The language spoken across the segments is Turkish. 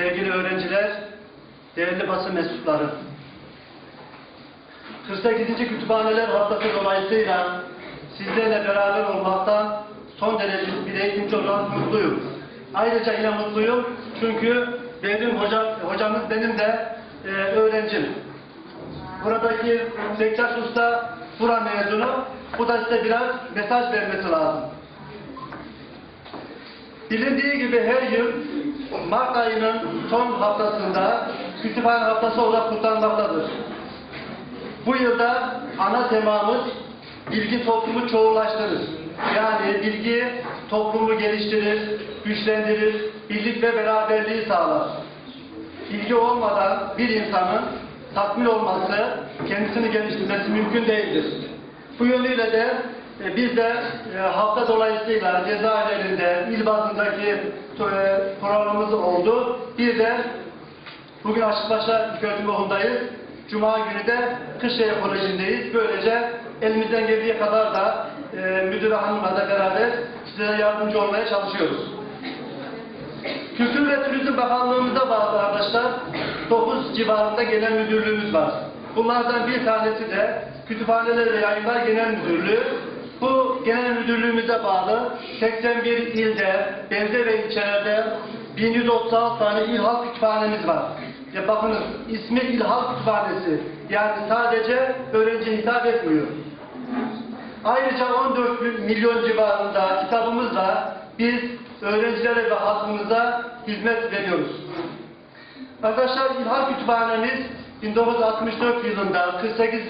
sevgili öğrenciler, değerli basın mensupları. 48. Kütüphaneler Haftası dolayısıyla sizlerle beraber olmaktan son derece bir eğitimci olarak mutluyum. Ayrıca yine mutluyum çünkü benim hocam, hocamız benim de e, öğrencim. Buradaki Bektaş Usta Bura mezunu. Bu da size biraz mesaj vermesi lazım. Bilindiği gibi her yıl Mart ayının son haftasında kütüphane haftası olarak kutlanmaktadır. Bu yılda ana temamız bilgi toplumu çoğulaştırır. Yani bilgi toplumu geliştirir, güçlendirir, birlik ve beraberliği sağlar. Bilgi olmadan bir insanın tatmin olması, kendisini geliştirmesi mümkün değildir. Bu yönüyle de e, biz de e, hafta dolayısıyla cezaevlerinde il bazındaki e, programımız oldu. Bir de bugün Aşıkbaş'a İlköğretim Okulu'ndayız. Cuma günü de Kırşehir Koleji'ndeyiz. Böylece elimizden geldiği kadar da e, müdür hanımla da beraber size yardımcı olmaya çalışıyoruz. Kültür ve Turizm Bakanlığımıza bağlı arkadaşlar 9 civarında genel müdürlüğümüz var. Bunlardan bir tanesi de Kütüphaneler ve Yayınlar Genel Müdürlüğü. Genel müdürlüğümüze bağlı 81 ilde, belde ve ilçelerde 1136 tane il halk kütüphanemiz var. Ya bakınız ismi il halk kütüphanesi. Yani sadece öğrenciye hitap etmiyor. Ayrıca 14 milyon civarında kitabımızla biz öğrencilere ve halkımıza hizmet veriyoruz. Arkadaşlar İlhak Kütüphanemiz 1964 yılında 48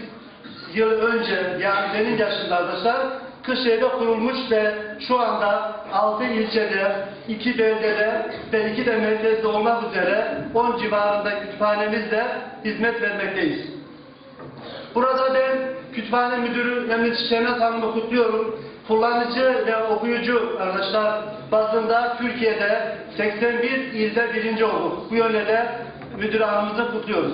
yıl önce yani benim yaşımda arkadaşlar Kırşehir'de kurulmuş ve şu anda 6 ilçede, 2 beldede ve 2 de merkezde olmak üzere 10 civarında kütüphanemizle hizmet vermekteyiz. Burada ben kütüphane müdürü Mehmet Şenat Hanım'ı kutluyorum. Kullanıcı ve okuyucu arkadaşlar bazında Türkiye'de 81 ilde birinci olduk. Bu yönde de müdür hanımımızı kutluyoruz.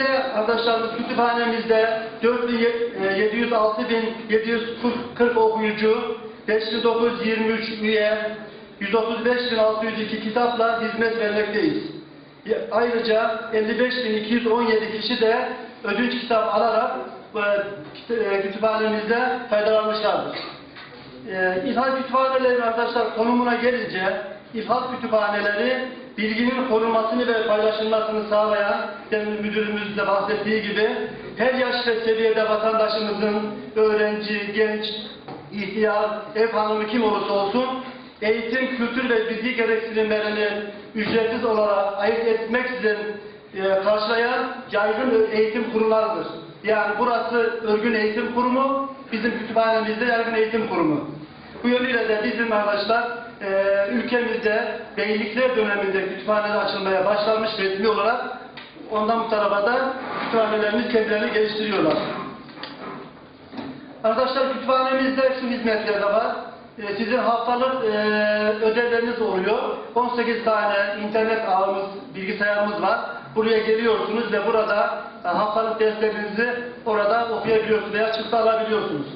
Genelinde arkadaşlarımız kütüphanemizde 407.740 okuyucu, 5923 üye, 135.602 kitapla hizmet vermekteyiz. Ayrıca 55.217 kişi de ödünç kitap alarak e, kütüphanemizde faydalanmışlardır. E, İlhak kütüphaneleri arkadaşlar konumuna gelince İlhak kütüphaneleri bilginin korunmasını ve paylaşılmasını sağlayan demin müdürümüz de bahsettiği gibi her yaş ve seviyede vatandaşımızın öğrenci, genç, ihtiyar, ev hanımı kim olursa olsun eğitim, kültür ve bilgi gereksinimlerini ücretsiz olarak ayırt etmeksizin e, karşılayan yaygın eğitim kurumlarıdır. Yani burası örgün eğitim kurumu, bizim kütüphanemizde yaygın eğitim kurumu. Bu yönüyle de bizim arkadaşlar e, ülkemizde beylikler döneminde kütüphaneler açılmaya başlanmış resmi olarak ondan bu tarafa da kütüphanelerimiz kendilerini geliştiriyorlar. Arkadaşlar kütüphanemizde şu hizmetler de var. E, sizin haftalık e, ödevleriniz oluyor. 18 tane internet ağımız, bilgisayarımız var. Buraya geliyorsunuz ve burada e, haftalık derslerinizi orada okuyabiliyorsunuz veya çıktı alabiliyorsunuz.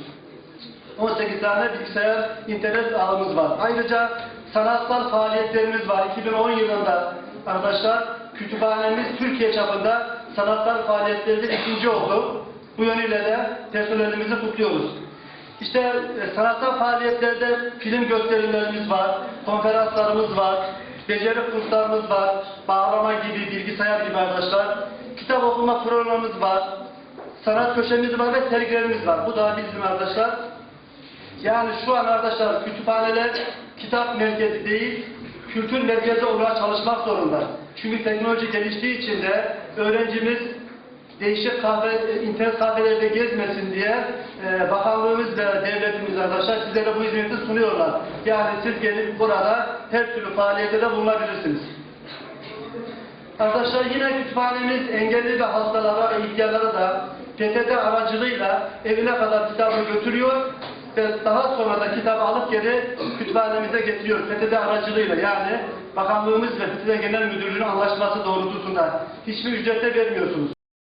18 tane bilgisayar internet ağımız var. Ayrıca sanatsal faaliyetlerimiz var. 2010 yılında arkadaşlar kütüphanemiz Türkiye çapında sanatsal faaliyetlerde ikinci oldu. Bu yönüyle de personelimizi kutluyoruz. İşte e, sanatsal faaliyetlerde film gösterimlerimiz var, konferanslarımız var, beceri kurslarımız var, bağlama gibi, bilgisayar gibi arkadaşlar. Kitap okuma programımız var, sanat köşemiz var ve sergilerimiz var. Bu da bizim arkadaşlar yani şu an arkadaşlar kütüphaneler kitap merkezi değil, kültür merkezi olarak çalışmak zorunda. Çünkü teknoloji geliştiği için de öğrencimiz değişik kahve, internet kafelerde gezmesin diye e, bakanlığımız ve devletimiz arkadaşlar sizlere bu hizmeti sunuyorlar. Yani siz gelip burada her türlü faaliyette de bulunabilirsiniz. Arkadaşlar yine kütüphanemiz engelli ve hastalara ve ihtiyarlara da PTT aracılığıyla evine kadar kitabı götürüyor daha sonra da kitabı alıp geri kütüphanemize getiriyor PTT aracılığıyla yani bakanlığımız ve PTT Genel Müdürlüğü'nün anlaşması doğrultusunda hiçbir ücrete vermiyorsunuz.